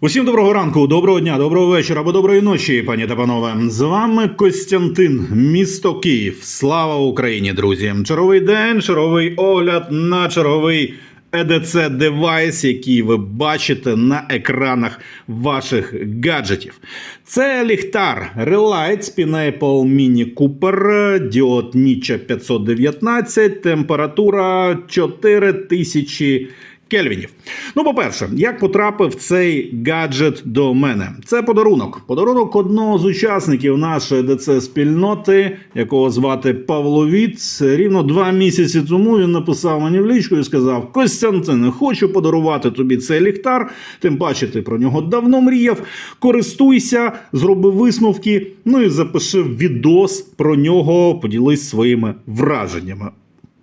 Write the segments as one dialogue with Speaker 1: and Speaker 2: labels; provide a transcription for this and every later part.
Speaker 1: Усім доброго ранку, доброго дня, доброго вечора або доброї ночі, пані та панове. З вами Костянтин, місто Київ. Слава Україні, друзі! Черговий день, черговий огляд на черговий EDC девайс, який ви бачите на екранах ваших гаджетів. Це ліхтар Relight Pineapple Mini Cooper, діод Ніча 519, температура 4000 Кельвінів. Ну, по-перше, як потрапив цей гаджет до мене? Це подарунок. Подарунок одного з учасників нашої ДЦ спільноти, якого звати Павло Віц. Рівно два місяці тому він написав мені в лічку і сказав: Костянтин, хочу подарувати тобі цей ліхтар. Тим паче, ти про нього давно мріяв. Користуйся, зроби висновки. Ну і запиши відос про нього, поділись своїми враженнями.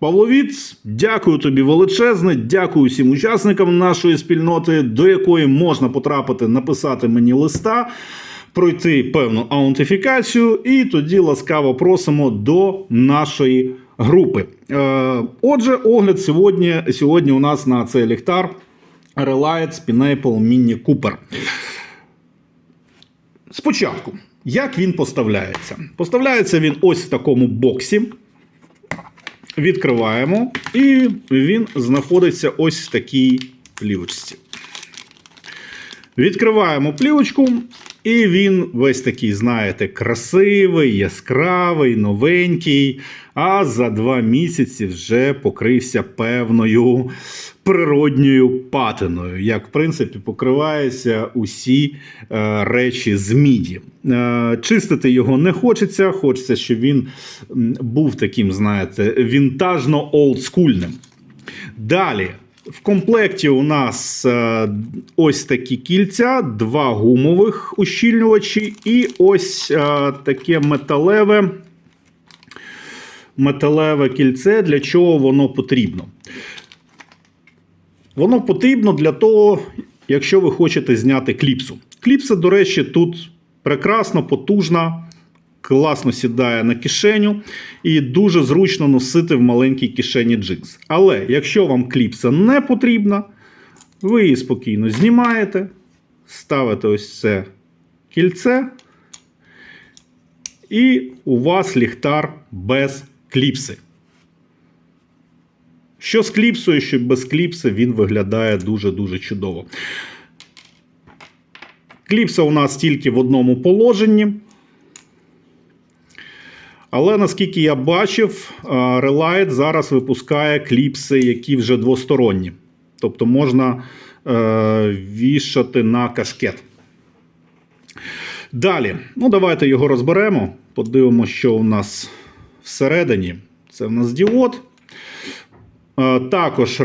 Speaker 1: Павло Віц, дякую тобі величезне, дякую всім учасникам нашої спільноти, до якої можна потрапити, написати мені листа, пройти певну аутентифікацію, і тоді ласкаво просимо до нашої групи. Е, отже, огляд сьогодні, сьогодні у нас на цей ліхтар Relight Pineapple Mini Cooper. Спочатку, як він поставляється? Поставляється він ось в такому боксі. Відкриваємо, і він знаходиться ось в такій плівочці. Відкриваємо плівочку, і він весь такий, знаєте, красивий, яскравий, новенький. А за два місяці вже покрився певною природньою патиною, як в принципі покриваються усі е, речі з міді. Е, чистити його не хочеться. Хочеться, щоб він був таким, знаєте, вінтажно олдскульним. Далі. В комплекті у нас е, ось такі кільця, два гумових ущільнювачі, і ось е, таке металеве, металеве кільце, для чого воно потрібно. Воно потрібно для того, якщо ви хочете зняти кліпсу. Кліпса, до речі, тут прекрасно, потужна, класно сідає на кишеню і дуже зручно носити в маленькій кишені джинс. Але якщо вам кліпса не потрібна, ви її спокійно знімаєте, ставите ось це кільце, і у вас ліхтар без кліпси. Що з кліпсою, що без кліпси, він виглядає дуже-дуже чудово. Кліпса у нас тільки в одному положенні. Але наскільки я бачив, Relight зараз випускає кліпси, які вже двосторонні. Тобто можна е, вішати на кашкет. Далі, ну давайте його розберемо. Подивимося, що у нас всередині. Це в нас діод. Е, Також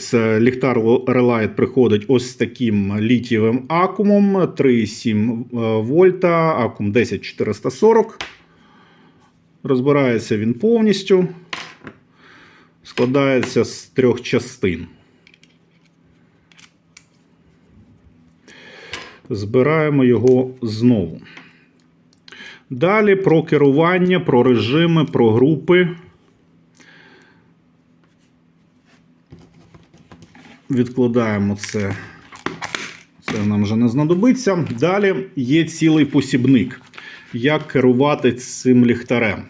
Speaker 1: це ліхтар Relight приходить ось з таким літієвим акумом 3,7 вольта, акум 10440. Розбирається він повністю. Складається з трьох частин. Збираємо його знову. Далі про керування, про режими, про групи. Відкладаємо це. Це нам вже не знадобиться. Далі є цілий посібник. Як керувати цим ліхтарем?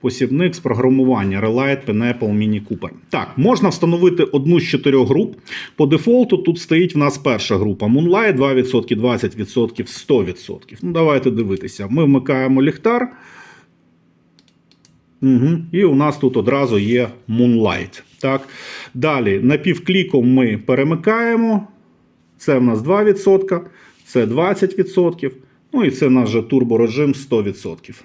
Speaker 1: Посібник з програмування Relight Pineapple Mini Cooper. Так, можна встановити одну з чотирьох груп. По дефолту тут стоїть в нас перша група Moonlight 2%, 20%, 100%. Ну, давайте дивитися. Ми вмикаємо ліхтар. Угу. І у нас тут одразу є Moonlight. Так. Далі напівкліком ми перемикаємо. Це в нас 2%, це 20%. Ну і це наш же турборежим 100%.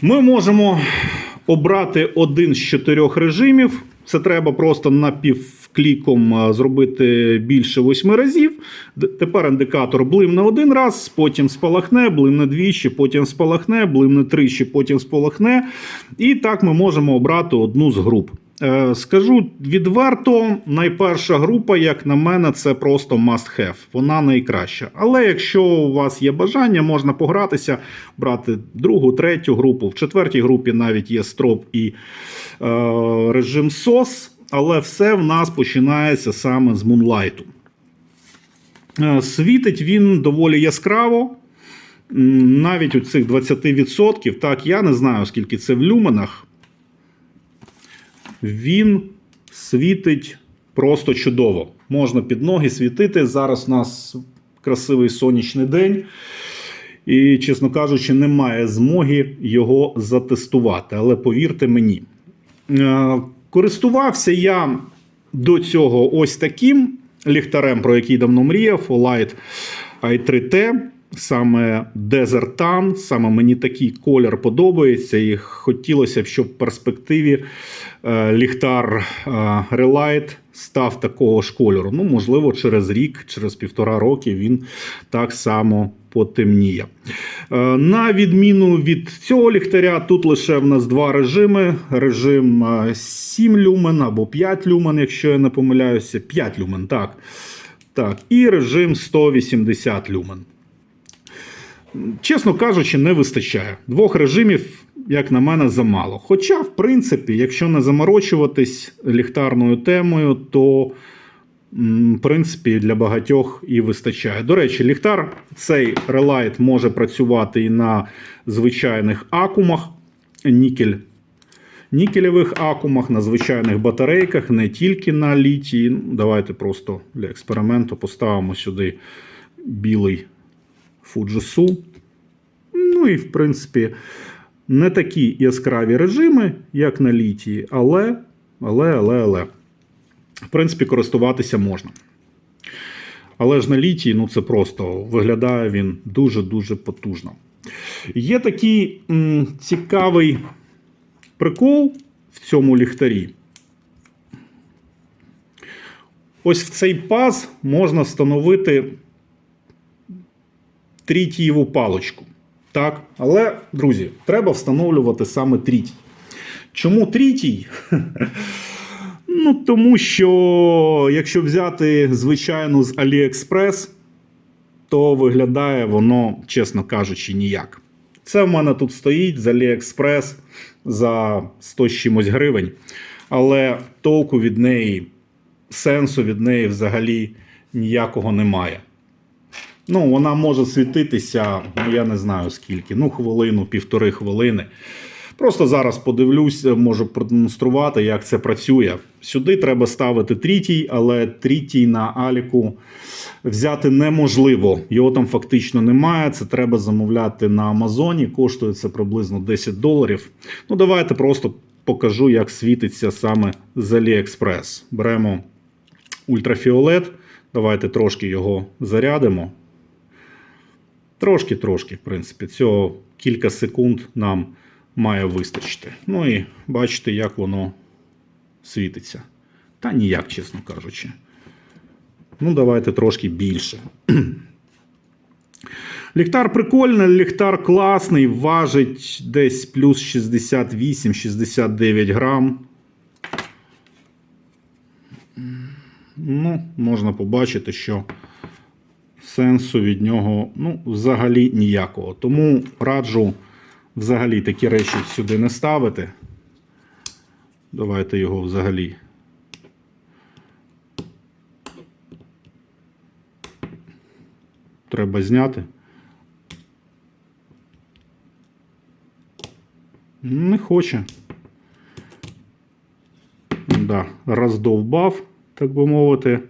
Speaker 1: Ми можемо обрати один з чотирьох режимів. Це треба просто напівкліком зробити більше восьми разів. Тепер індикатор блимне один раз, потім спалахне, блимне двічі, потім спалахне, блимне тричі, потім спалахне. І так ми можемо обрати одну з груп. Е, Скажу відверто, найперша група, як на мене, це просто must have. Вона найкраща. Але якщо у вас є бажання, можна погратися, брати другу, третю групу. В четвертій групі навіть є строп і е, режим SOS, але все в нас починається саме з Moonlight. Е, Світить він доволі яскраво. Навіть у цих 20%, так, я не знаю, скільки це в люменах. Він світить просто чудово. Можна під ноги світити. Зараз у нас красивий сонячний день. І, чесно кажучи, немає змоги його затестувати. Але повірте мені, Е, користувався я до цього ось таким ліхтарем, про який давно мріяв, Olight i3T. Саме Desert саме мені такий колір подобається, і хотілося б, щоб в перспективі е, ліхтар е, Relight став такого ж кольору. Ну, можливо, через рік, через півтора роки він так само потемніє. Е, На відміну від цього ліхтаря, тут лише в нас два режими: режим е, 7 люмен або 5 люмен, якщо я не помиляюся, 5 люмен, так. Так, і режим 180 люмен. Чесно кажучи, не вистачає. Двох режимів, як на мене, замало. Хоча, в принципі, якщо не заморочуватись ліхтарною темою, то в принципі для багатьох і вистачає. До речі, ліхтар цей Relight може працювати і на звичайних акумах, нікель. Нікелевих акумах, на звичайних батарейках, не тільки на літії. Ну, Давайте просто для експерименту поставимо сюди білий Fujitsu. Ну і, в принципі, не такі яскраві режими, як на літії, але, але, але, але. В принципі, користуватися можна. Але ж на літії, ну це просто виглядає він дуже-дуже потужно. Є такий м, цікавий прикол в цьому ліхтарі. Ось в цей паз можна встановити трітієву паличку. Так, але, друзі, треба встановлювати саме трітій. Чому трітій? Ну, тому що, якщо взяти звичайну з AliExpress, то виглядає воно, чесно кажучи, ніяк. Це в мене тут стоїть з AliExpress за 100 з чимось гривень. Але толку від неї, сенсу від неї взагалі ніякого немає. Ну, вона може світитися, ну я не знаю скільки, ну, хвилину, півтори хвилини. Просто зараз подивлюсь, можу продемонструвати, як це працює. Сюди треба ставити трітій, але трітій на Аліку взяти неможливо. Його там фактично немає. Це треба замовляти на Амазоні. Коштує це приблизно 10 доларів. Ну, давайте просто покажу, як світиться саме з AliExpress. Беремо ультрафіолет. Давайте трошки його зарядимо. Трошки-трошки, в принципі, цього кілька секунд нам має вистачити. Ну і бачите, як воно світиться. Та ніяк, чесно кажучи. Ну, давайте трошки більше. Ліхтар прикольний, ліхтар класний, важить десь плюс 68-69 грам. Ну, можна побачити, що сенсу від нього ну, взагалі ніякого. Тому раджу взагалі такі речі сюди не ставити. Давайте його взагалі. Треба зняти. Не хоче. Да, роздовбав, так би мовити.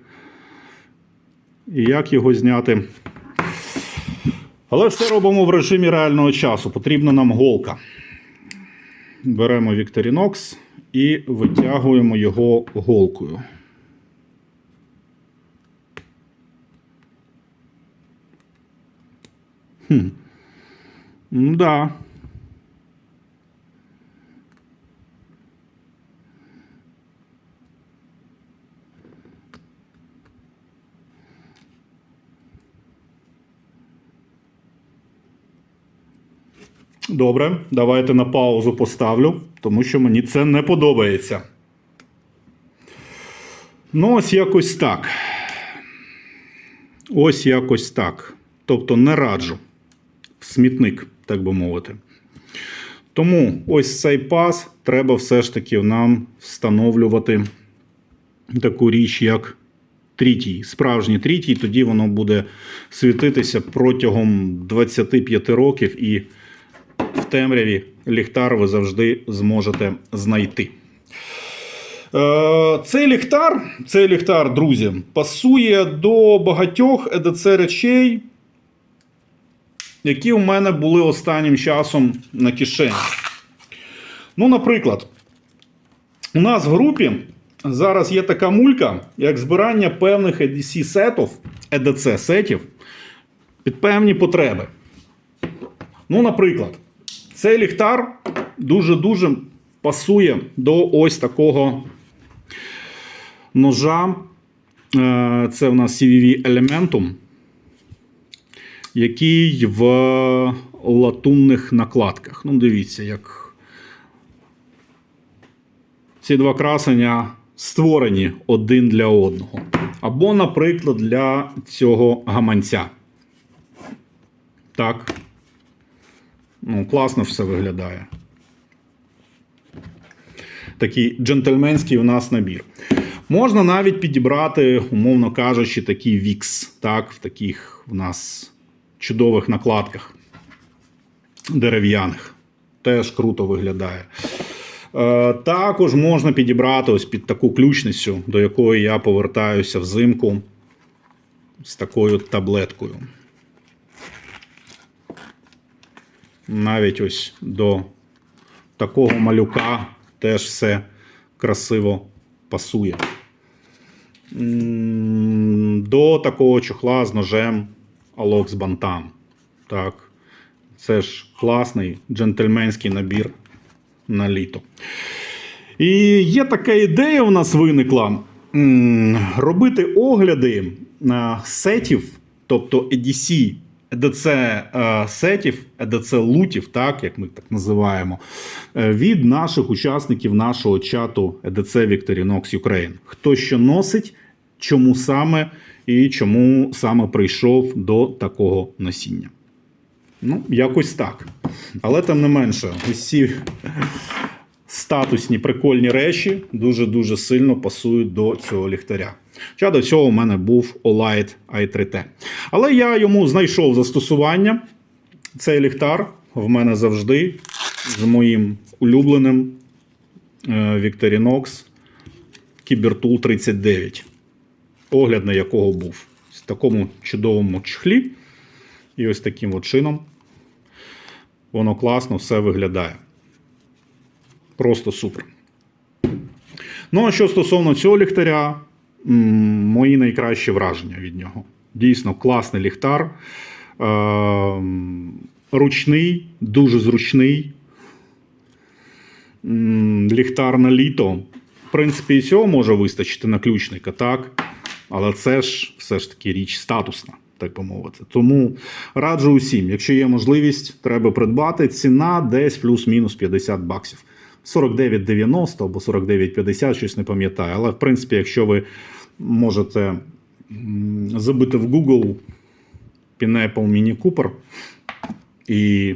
Speaker 1: І як його зняти? Але все робимо в режимі реального часу. Потрібна нам голка. Беремо Victorinox і витягуємо його голкою. Хм. Да. Добре, давайте на паузу поставлю, тому що мені це не подобається. Ну, ось якось так. Ось якось так. Тобто не раджу в смітник, так би мовити. Тому ось цей пас треба все ж таки нам встановлювати таку річ, як трітій, справжній трітій, тоді воно буде світитися протягом 25 років, і в темряві ліхтар ви завжди зможете знайти. Е, Цей ліхтар, цей ліхтар, друзі, пасує до багатьох ЕДЦ речей, які у мене були останнім часом на кишені. Ну, наприклад, у нас в групі зараз є така мулька, як збирання певних EDC сетів, EDC сетів під певні потреби. Ну, наприклад, цей ліхтар дуже-дуже пасує до ось такого ножа. Е, Це у нас CVV Elementum, який в латунних накладках. Ну, дивіться, як ці два красення створені один для одного. Або, наприклад, для цього гаманця. Так. Ну, класно все виглядає. Такий джентльменський у нас набір. Можна навіть підібрати, умовно кажучи, такий вікс, так, в таких в нас чудових накладках дерев'яних. Теж круто виглядає. Е, Також можна підібрати ось під таку ключницю, до якої я повертаюся взимку з такою таблеткою. Навіть ось до такого малюка теж все красиво пасує. До такого чохла з ножем Alox Bantam. Так. Це ж класний джентльменський набір на літо. І є така ідея у нас виникла робити огляди сетів, тобто EDC, EDC е, сетів, EDC лутів, так, як ми так називаємо, е, від наших учасників нашого чату EDC Victorinox Ukraine. Хто що носить, чому саме і чому саме прийшов до такого носіння. Ну, якось так. Але тим не менше, усі статусні прикольні речі дуже-дуже сильно пасують до цього ліхтаря. Хоча до цього у мене був Olight i3T. Але я йому знайшов застосування. Цей ліхтар в мене завжди з моїм улюбленим е, Victorinox Cybertool 39. Огляд на якого був в такому чудовому чехлі. І ось таким от чином воно класно все виглядає. Просто супер. Ну, а що стосовно цього ліхтаря, мої найкращі враження від нього. Дійсно, класний ліхтар. Ем, Ручний, дуже зручний. Ліхтар на літо. В принципі, і цього може вистачити на ключника, так? Але це ж все ж таки річ статусна, так би мовити. Тому раджу усім, якщо є можливість, треба придбати. Ціна десь плюс-мінус 50 баксів. 49,90 або 49,50, щось не пам'ятаю. Але в принципі, якщо ви можете забити в Google Pineapple Mini Cooper і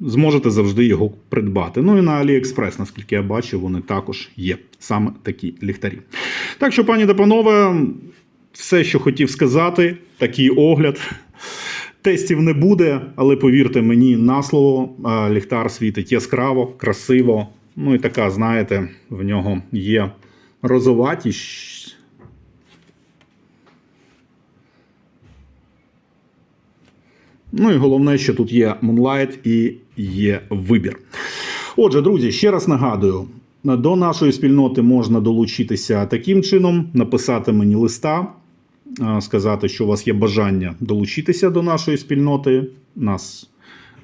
Speaker 1: зможете завжди його придбати. Ну і на AliExpress, наскільки я бачу, вони також є саме такі ліхтарі. Так що, пані та панове, все, що хотів сказати, такий огляд. Тестів не буде, але повірте мені на слово, ліхтар світить яскраво, красиво. Ну і така, знаєте, в нього є розоватість. Ну і головне, що тут є Moonlight і є вибір. Отже, друзі, ще раз нагадую: до нашої спільноти можна долучитися таким чином, написати мені листа, сказати, що у вас є бажання долучитися до нашої спільноти. Нас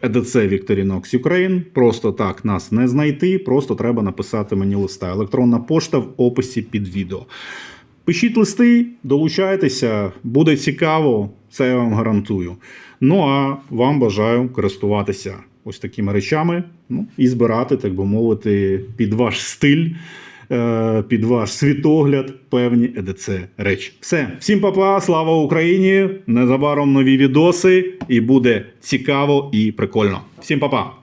Speaker 1: EDC Victorinox Ukraine. Просто так нас не знайти, просто треба написати мені листа. Електронна пошта в описі під відео. Пишіть листи, долучайтеся, буде цікаво, це я вам гарантую. Ну а вам бажаю користуватися ось такими речами, ну і збирати, так би мовити, під ваш стиль, е, під ваш світогляд певні ЕДЦ речі. Все, всім папа, слава Україні! Незабаром нові відоси, і буде цікаво і прикольно. Всім папа!